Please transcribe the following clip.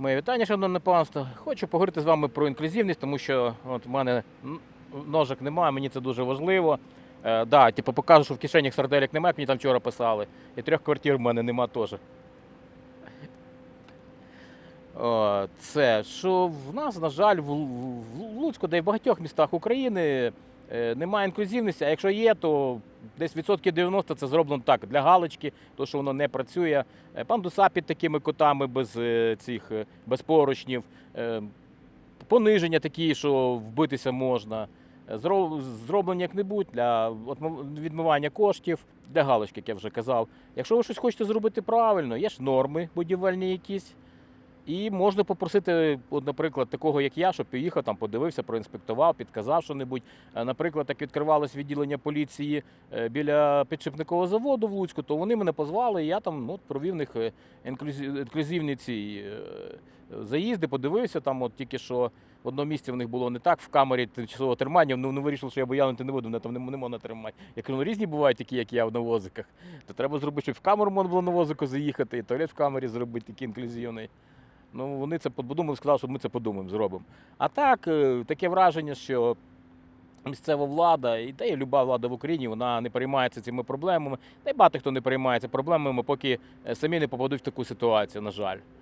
Моє вітання, шановне панство. Хочу поговорити з вами про інклюзивність, тому що от в мене ножик немає, мені це дуже важливо. Е, да, типу, покажу, що в кишенях сарделек немає, як мені там вчора писали. І трьох квартир в мене нема теж. Це що в нас, на жаль, в, в Луцьку, де й в багатьох містах України немає інклюзивності, а якщо є, то десь відсотків 90 це зроблено так для галочки, то що воно не працює. Е, Пандуса під такими котами без е, цих е, без поручнів, е, пониження такі, що вбитися можна. Е, Зроблені як-небудь для відмивання коштів, для галочки, як я вже казав. Якщо ви щось хочете зробити правильно, є ж норми будівельні якісь. І можна попросити, от, наприклад, такого, як я, щоб поїхав, там подивився, проінспектував, підказав що-небудь. Е, Наприклад, як відкривалось відділення поліції е, біля підшипникового заводу в Луцьку, то вони мене позвали, і я там ну, от, провів них е, інклюзивні ці заїзди, подивився. Там от тільки що в одному місці в них було не так, в камері тимчасового тримання. Ну, вони вирішили, що я боянути не буду, мене там не, не можна тримати. Я кажу, ну різні бувають такі, як я в навозиках. То треба зробити, щоб в камеру можна було на возику заїхати, і туалет в камері зробити такий інклюзивний. Ну, вони це подумали, сказали, що ми це подумаємо, зробимо. А так, е, таке враження, що місцева влада, і та й люба влада в Україні, вона не переймається цими проблемами. Та й багато хто не переймається проблемами, поки е, самі не попадуть в таку ситуацію, на жаль.